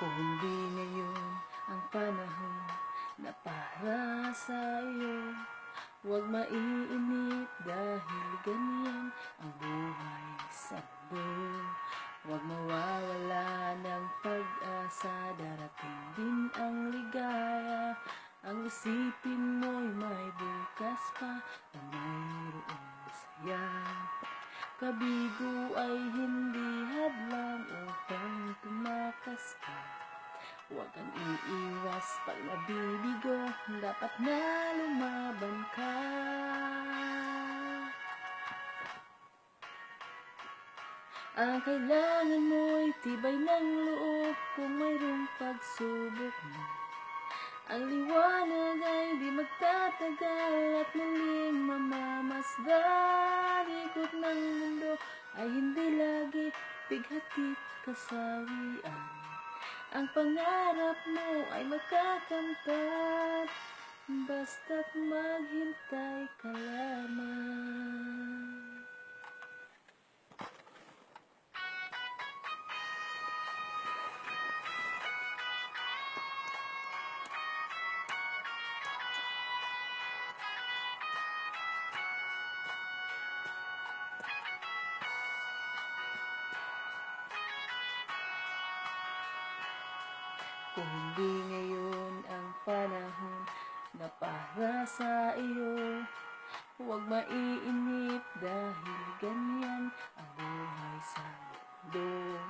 Kung hindi ngayon ang panahon na para sa iyo Huwag maiinip dahil ganyan ang buhay sa mundo. Huwag mawawala ng pag-asa Darating din ang ligaya. Ang isipin mo'y may bukas pa Na mayroong saya Kabigo ay hindi hadlang Huwag kang iiwas. Pag nabibigo Dapat na lumaban ka. Ang kailangan mo'y tibay ng loob Kung mayroong pagsubok. Mo Ang liwanag ay di magtatagal At muling mamamasdan. Ikot ng mundo ay hindi lagi Bighatit kasawian Ang pangarap mo ay magkakamtan Basta't maghintay ka lamang Kung hindi ngayon ang panahon na para sa iyo. Huwag maiinip dahil ganyan ang buhay sa mundo.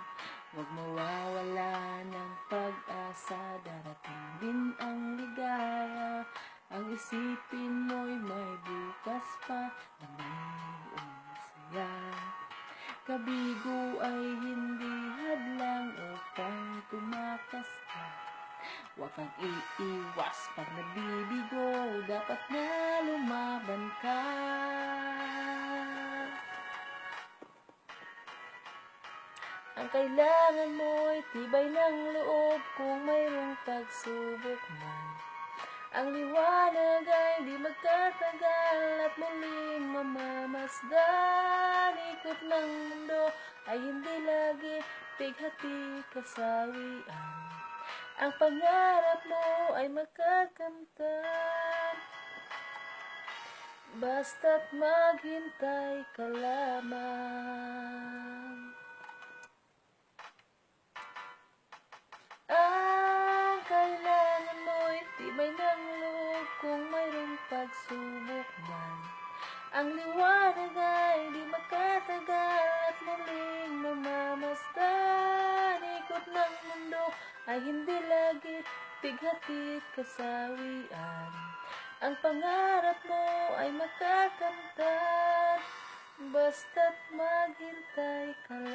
Huwag mawawala ng pag-asa Darating din ang ligaya. Ang isipin mo'y may bukas pa Na mayroong saya Kabigo ay hindi Huwag kang iiwas pag nabibigo Dapat na lumaban ka. Ang kailangan mo'y tibay ng loob Kung mayroong pagsubok man Ang liwanag ay di magtatagal At muling mamamasdan. Ikot ng mundo ay hindi lagi Pighati kasawian Ang pangarap mo ay magkakamtan Basta't maghintay ka lamang. Ang kailangan mo'y tibay ng loob Kung mayroong pagsubok man. Ang liwanag ay di magkatagal At muling mamamasdan ay hindi lagi Bighatit kasawian. Ang pangarap mo ay makakamtan Basta't maghintay ka lamang